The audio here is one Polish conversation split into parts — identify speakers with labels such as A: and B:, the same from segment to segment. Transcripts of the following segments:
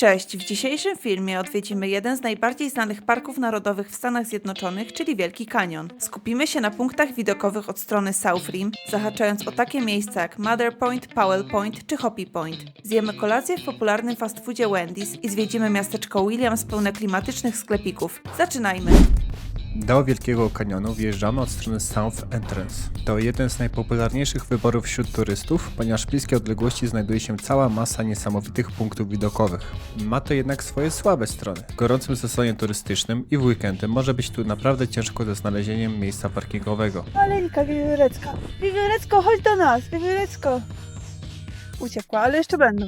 A: Cześć, w dzisiejszym filmie odwiedzimy jeden z najbardziej znanych parków narodowych w Stanach Zjednoczonych, czyli Wielki Kanion. Skupimy się na punktach widokowych od strony South Rim, zahaczając o takie miejsca jak Mother Point, Powell Point czy Hoppy Point. Zjemy kolację w popularnym fast foodzie Wendy's i zwiedzimy miasteczko Williams pełne klimatycznych sklepików. Zaczynajmy!
B: Do Wielkiego Kanionu wjeżdżamy od strony South Entrance. To jeden z najpopularniejszych wyborów wśród turystów, ponieważ w bliskiej odległości znajduje się cała masa niesamowitych punktów widokowych. Ma to jednak swoje słabe strony. W gorącym sezonie turystycznym i w weekendy może być tu naprawdę ciężko ze znalezieniem miejsca parkingowego.
C: Maleńka wiewiórecka. Wiewiórecko, chodź do nas, wiewiórecko. Uciekła, ale jeszcze będą.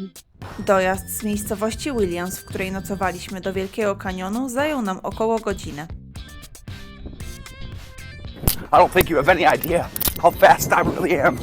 A: Dojazd z miejscowości Williams, w której nocowaliśmy do Wielkiego Kanionu, zajął nam około godzinę.
D: I don't think you have any idea how fast I really am.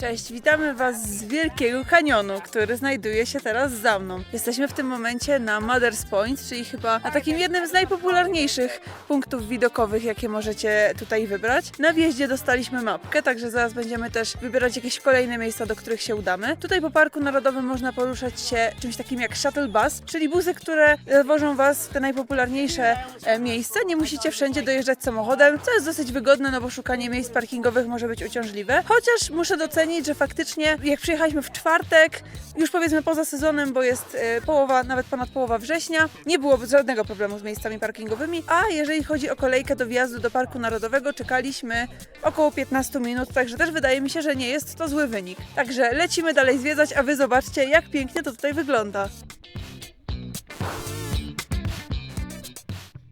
C: Cześć, witamy Was z Wielkiego Kanionu, który znajduje się teraz za mną. Jesteśmy w tym momencie na Mother's Point, czyli chyba na takim jednym z najpopularniejszych punktów widokowych, jakie możecie tutaj wybrać. Na wjeździe dostaliśmy mapkę, także zaraz będziemy też wybierać jakieś kolejne miejsca, do których się udamy. Tutaj po Parku Narodowym można poruszać się czymś takim jak shuttle bus, czyli busy, które e, wożą Was w te najpopularniejsze e, miejsca. Nie musicie wszędzie dojeżdżać samochodem, co jest dosyć wygodne, no bo szukanie miejsc parkingowych może być uciążliwe. Chociaż muszę docenić, że faktycznie jak przyjechaliśmy w czwartek, już powiedzmy poza sezonem, bo jest e, połowa, nawet ponad połowa września, nie było żadnego problemu z miejscami parkingowymi, a jeżeli chodzi o kolejkę do wjazdu do Parku Narodowego, czekaliśmy około 15 minut, także też wydaje mi się, że nie jest to zły wynik. Także lecimy dalej zwiedzać, a wy zobaczcie, jak pięknie to tutaj wygląda.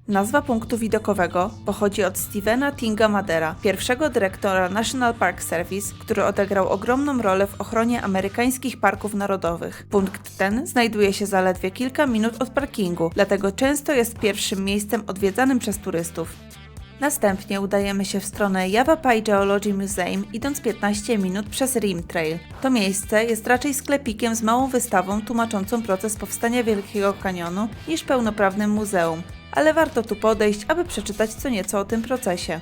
A: Nazwa punktu widokowego pochodzi od Stevena Tinga Madera, pierwszego dyrektora National Park Service, który odegrał ogromną rolę w ochronie amerykańskich parków narodowych. Punkt ten znajduje się zaledwie kilka minut od parkingu, dlatego często jest pierwszym miejscem odwiedzanym przez turystów. Następnie udajemy się w stronę Yavapai Geology Museum, idąc 15 minut przez Rim Trail. To miejsce jest raczej sklepikiem z małą wystawą tłumaczącą proces powstania Wielkiego Kanionu niż pełnoprawnym muzeum, ale warto tu podejść, aby przeczytać co nieco o tym procesie.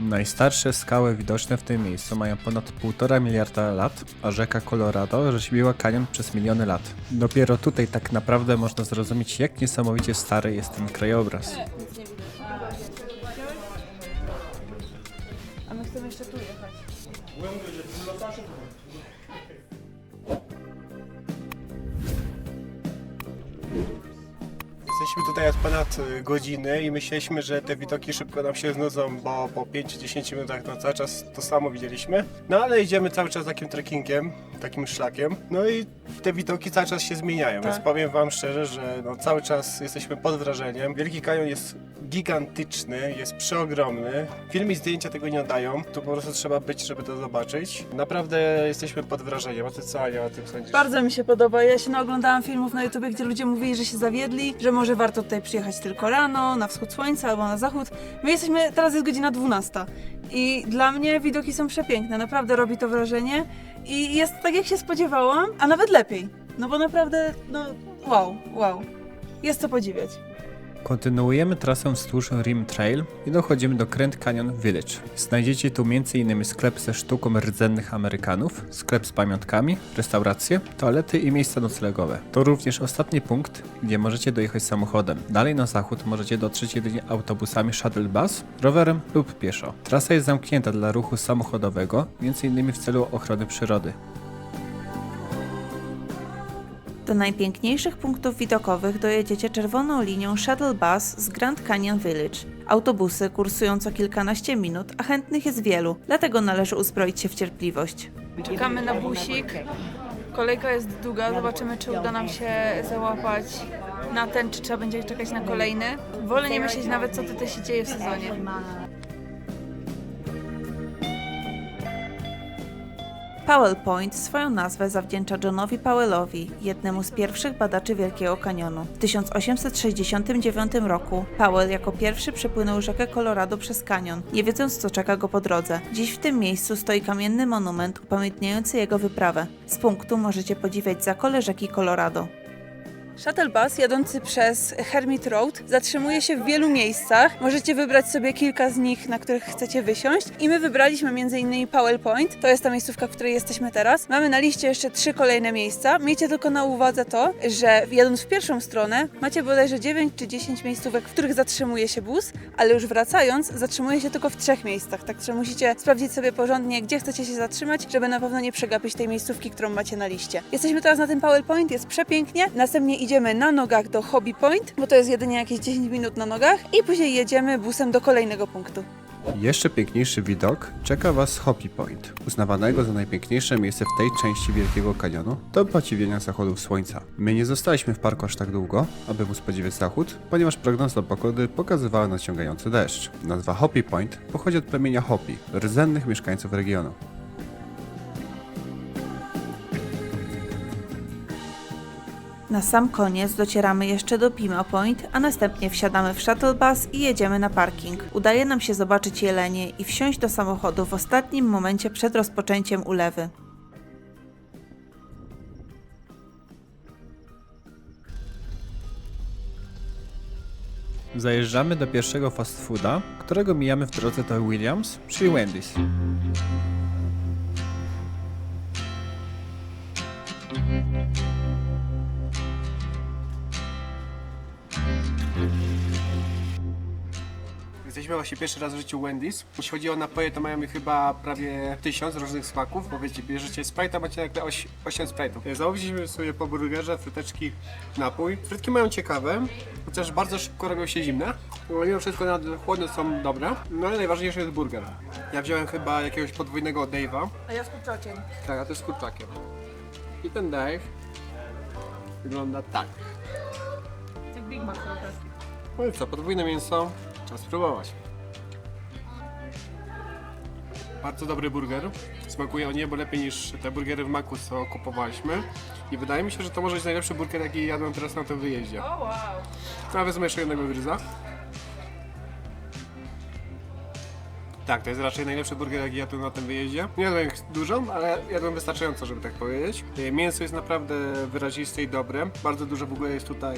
B: Najstarsze skały widoczne w tym miejscu mają ponad 1,5 miliarda lat, a rzeka Colorado rzeźbiła kanion przez miliony lat. Dopiero tutaj tak naprawdę można zrozumieć, jak niesamowicie stary jest ten krajobraz.
C: A my chcemy jeszcze tu jechać.
E: Jesteśmy tutaj od ponad y, godziny i myśleliśmy, że te widoki szybko nam się znudzą, bo po 5-10 minutach na cały czas to samo widzieliśmy. No ale idziemy cały czas takim trekkingiem, takim szlakiem. No i te widoki cały czas się zmieniają, więc powiem wam szczerze, że no, cały czas jesteśmy pod wrażeniem. Wielki Kanion jest gigantyczny, jest przeogromny. Film i zdjęcia tego nie oddają. Tu po prostu trzeba być, żeby to zobaczyć. Naprawdę jesteśmy pod wrażeniem. A ty co Ania o tym sądzisz?
C: Bardzo mi się podoba. Ja się naoglądałam filmów na YouTube, gdzie ludzie mówili, że się zawiedli, że może warto tutaj przyjechać tylko rano, na wschód słońca albo na zachód. My jesteśmy, teraz jest godzina 12 i dla mnie widoki są przepiękne. Naprawdę robi to wrażenie i jest tak, jak się spodziewałam, a nawet lepiej. No bo naprawdę, no wow, wow. Jest co podziwiać.
B: Kontynuujemy trasę wzdłuż Rim Trail i dochodzimy do Grand Canyon Village. Znajdziecie tu m.in. sklep ze sztuką rdzennych Amerykanów, sklep z pamiątkami, restauracje, toalety i miejsca noclegowe. To również ostatni punkt, gdzie możecie dojechać samochodem. Dalej na zachód możecie dotrzeć jedynie autobusami shuttle bus, rowerem lub pieszo. Trasa jest zamknięta dla ruchu samochodowego, m.in. w celu ochrony przyrody.
A: Do najpiękniejszych punktów widokowych dojedziecie czerwoną linią Shuttle Bus z Grand Canyon Village. Autobusy kursują co kilkanaście minut, a chętnych jest wielu, dlatego należy uzbroić się w cierpliwość.
C: Czekamy na busik. Kolejka jest długa, zobaczymy czy uda nam się załapać na ten, czy trzeba będzie czekać na kolejny. Wolę nie myśleć nawet co tutaj się dzieje w sezonie.
A: Powell Point swoją nazwę zawdzięcza Johnowi Powellowi, jednemu z pierwszych badaczy Wielkiego Kanionu. W 1869 roku Powell jako pierwszy przepłynął rzekę Colorado przez kanion, nie wiedząc co czeka go po drodze. Dziś w tym miejscu stoi kamienny monument upamiętniający jego wyprawę. Z punktu możecie podziwiać zakole rzeki Colorado.
C: Shuttle bus jadący przez Hermit Road zatrzymuje się w wielu miejscach. Możecie wybrać sobie kilka z nich, na których chcecie wysiąść. I my wybraliśmy m.in. Powell Point. To jest ta miejscówka, w której jesteśmy teraz. Mamy na liście jeszcze trzy kolejne miejsca. Miejcie tylko na uwadze to, że jadąc w pierwszą stronę macie bodajże 9 czy 10 miejscówek, w których zatrzymuje się bus, ale już wracając zatrzymuje się tylko w trzech miejscach. Także musicie sprawdzić sobie porządnie, gdzie chcecie się zatrzymać, żeby na pewno nie przegapić tej miejscówki, którą macie na liście. Jesteśmy teraz na tym Powell Point, jest przepięknie. Następnie idziemy na nogach do Hobby Point, bo to jest jedynie jakieś 10 minut na nogach i później jedziemy busem do kolejnego punktu.
B: Jeszcze piękniejszy widok czeka Was Hopi Point, uznawanego za najpiękniejsze miejsce w tej części Wielkiego Kanionu do podziwiania zachodów słońca. My nie zostaliśmy w parku aż tak długo, aby móc podziwiać zachód, ponieważ prognoza pogody pokazywała nadciągający deszcz. Nazwa Hopi Point pochodzi od plemienia Hopi, rdzennych mieszkańców regionu.
A: Na sam koniec docieramy jeszcze do Pima Point, a następnie wsiadamy w shuttle bus i jedziemy na parking. Udaje nam się zobaczyć jelenie i wsiąść do samochodu w ostatnim momencie przed rozpoczęciem ulewy.
B: Zajeżdżamy do pierwszego fast fooda, którego mijamy w drodze do Williams, czyli Wendy's.
E: Jesteśmy właśnie pierwszy raz w życiu Wendy's. Jeśli chodzi o napoje, to mają chyba prawie tysiąc różnych smaków, bo wiecie, bierzecie Sprite'a, macie nagle 8 Sprite'ów. Zamówiliśmy sobie po burgerze, fryteczki, napój. Frytki mają ciekawe, chociaż bardzo szybko robią się zimne. No, mimo wszystko na chłodne są dobre, no ale najważniejszy jest burger. Ja wziąłem chyba jakiegoś podwójnego Dave'a.
C: A ja z kurczakiem.
E: Tak, a to jest kurczakiem. I ten Dave wygląda tak.
C: Jak Big Mac
E: No i co, podwójne mięso, czas spróbować. Bardzo dobry burger. Smakuje o niebo lepiej niż te burgery w Maku, co kupowaliśmy. I wydaje mi się, że to może być najlepszy burger, jaki jadłem teraz na tym wyjeździe.
C: O wow.
E: A wezmę jeszcze jednego gryza. Tak, to jest raczej najlepszy burger, jaki jadłem na tym wyjeździe. Nie jadłem ich dużo, ale jadłem wystarczająco, żeby tak powiedzieć. E, Mięso jest naprawdę wyraziste i dobre. Bardzo dużo w ogóle jest tutaj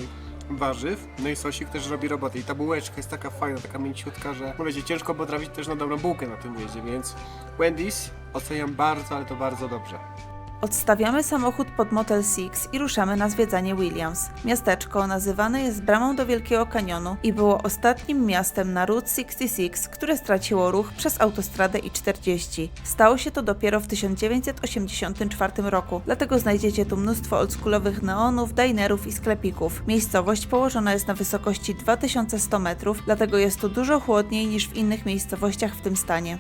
E: warzyw. No i sosik też robi robotę. I ta bułeczka jest taka fajna, taka mięciutka, że wiecie, ciężko było trafić też na dobrą bułkę na tym wyjeździe, więc Wendy's oceniam bardzo, ale to bardzo dobrze.
A: Odstawiamy samochód pod Motel Six i ruszamy na zwiedzanie Williams. Miasteczko nazywane jest bramą do Wielkiego Kanionu i było ostatnim miastem na Route 66, które straciło ruch przez autostradę I-40. Stało się to dopiero w 1984 roku, dlatego znajdziecie tu mnóstwo oldschoolowych neonów, dinerów i sklepików. Miejscowość położona jest na wysokości 2100 metrów, dlatego jest tu dużo chłodniej niż w innych miejscowościach w tym stanie.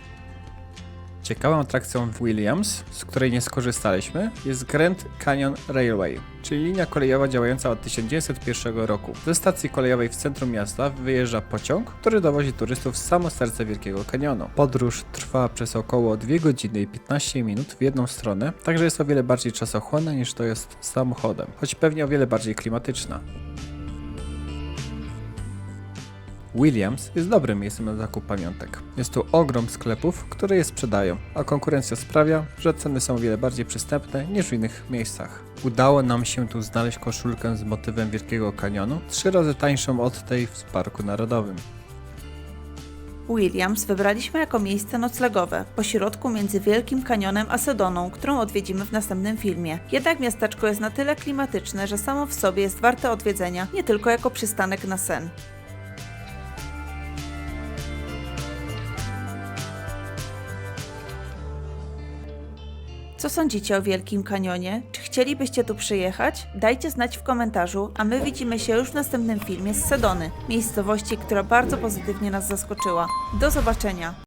B: Ciekawą atrakcją w Williams, z której nie skorzystaliśmy, jest Grand Canyon Railway, czyli linia kolejowa działająca od 1901 roku. Ze stacji kolejowej w centrum miasta wyjeżdża pociąg, który dowozi turystów w samo serce Wielkiego Kanionu. Podróż trwa przez około 2 godziny i 15 minut w jedną stronę, także jest o wiele bardziej czasochłonna niż to jest samochodem, choć pewnie o wiele bardziej klimatyczna. Williams jest dobrym miejscem na zakup pamiątek. Jest tu ogrom sklepów, które je sprzedają, a konkurencja sprawia, że ceny są o wiele bardziej przystępne niż w innych miejscach. Udało nam się tu znaleźć koszulkę z motywem Wielkiego Kanionu, trzy razy tańszą od tej w Parku Narodowym.
A: Williams wybraliśmy jako miejsce noclegowe, pośrodku między Wielkim Kanionem a Sedoną, którą odwiedzimy w następnym filmie. Jednak miasteczko jest na tyle klimatyczne, że samo w sobie jest warte odwiedzenia, nie tylko jako przystanek na sen. Co sądzicie o Wielkim Kanionie? Czy chcielibyście tu przyjechać? Dajcie znać w komentarzu, a my widzimy się już w następnym filmie z Sedony, miejscowości, która bardzo pozytywnie nas zaskoczyła. Do zobaczenia!